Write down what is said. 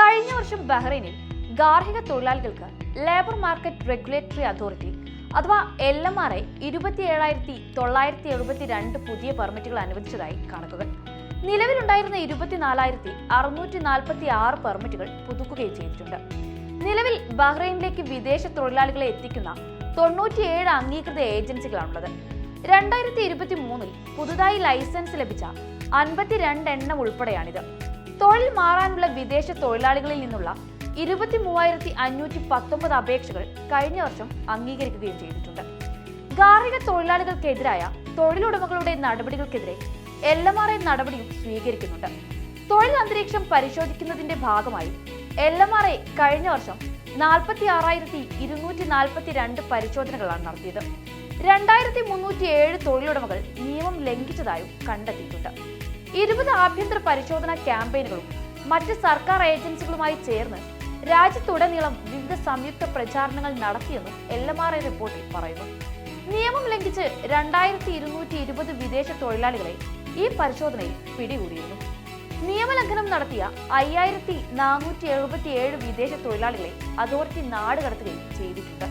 കഴിഞ്ഞ വർഷം ബഹ്റൈനിൽ ഗാർഹിക തൊഴിലാളികൾക്ക് ലേബർ മാർക്കറ്റ് റെഗുലേറ്ററി അതോറിറ്റി അഥവാ എൽ എം ആർ ഐ ഇരുപത്തിയേഴായിരത്തി തൊള്ളായിരത്തി എഴുപത്തി രണ്ട് പുതിയ പെർമിറ്റുകൾ അനുവദിച്ചതായി കണക്കുകൾ. നിലവിലുണ്ടായിരുന്ന ഇരുപത്തിനാലായിരത്തി അറുന്നൂറ്റി നാൽപ്പത്തി ആറ് പെർമിറ്റുകൾ പുതുക്കുകയും ചെയ്തിട്ടുണ്ട്. നിലവിൽ ബഹ്റൈനിലേക്ക് വിദേശ തൊഴിലാളികളെ എത്തിക്കുന്ന തൊണ്ണൂറ്റിയേഴ് അംഗീകൃത ഏജൻസികളാണുള്ളത്. രണ്ടായിരത്തി ഇരുപത്തി മൂന്നിൽ പുതുതായി ലൈസൻസ് ലഭിച്ച അൻപത്തിരണ്ട് എണ്ണം ഉൾപ്പെടെയാണിത്. തൊഴിൽ മാറാനുള്ള വിദേശ തൊഴിലാളികളിൽ നിന്നുള്ള ഇരുപത്തി മൂവായിരത്തി അഞ്ഞൂറ്റി പത്തൊമ്പത് അപേക്ഷകൾ കഴിഞ്ഞ വർഷം അംഗീകരിക്കുകയും ചെയ്തിട്ടുണ്ട്. ഗാർഹിക തൊഴിലാളികൾക്കെതിരായ തൊഴിലുടമകളുടെ നടപടികൾക്കെതിരെ എൽ എം ആർ ഐ നടപടിയും സ്വീകരിക്കുന്നുണ്ട്. തൊഴിൽ അന്തരീക്ഷം പരിശോധിക്കുന്നതിന്റെ ഭാഗമായി എൽ എം ആർ ഐ കഴിഞ്ഞ വർഷം നാൽപ്പത്തി ആറായിരത്തി ഇരുന്നൂറ്റി നാൽപ്പത്തി രണ്ട് പരിശോധനകളാണ് നടത്തിയത്. രണ്ടായിരത്തി മുന്നൂറ്റി ഏഴ് തൊഴിലുടമകൾ നിയമം ലംഘിച്ചതായും കണ്ടെത്തിയിട്ടുണ്ട്. ഇരുപത് ആഭ്യന്തര പരിശോധനാ ക്യാമ്പയിനുകളും മറ്റ് സർക്കാർ ഏജൻസികളുമായി ചേർന്ന് രാജ്യത്തുടനീളം വിവിധ സംയുക്ത പ്രചാരണങ്ങൾ നടത്തിയെന്നും എൽ എം ആർ ഐ റിപ്പോർട്ടിൽ പറയുന്നു. നിയമം ലംഘിച്ച് രണ്ടായിരത്തി ഇരുന്നൂറ്റി ഇരുപത് വിദേശ തൊഴിലാളികളെ ഈ പരിശോധനയിൽ പിടികൂടിയിരുന്നു. നിയമലംഘനം നടത്തിയ അയ്യായിരത്തി നാനൂറ്റി എഴുപത്തി ഏഴ് വിദേശ തൊഴിലാളികളെ അതോറിറ്റി നാടുകടത്തുകയും ചെയ്തിട്ടുണ്ട്.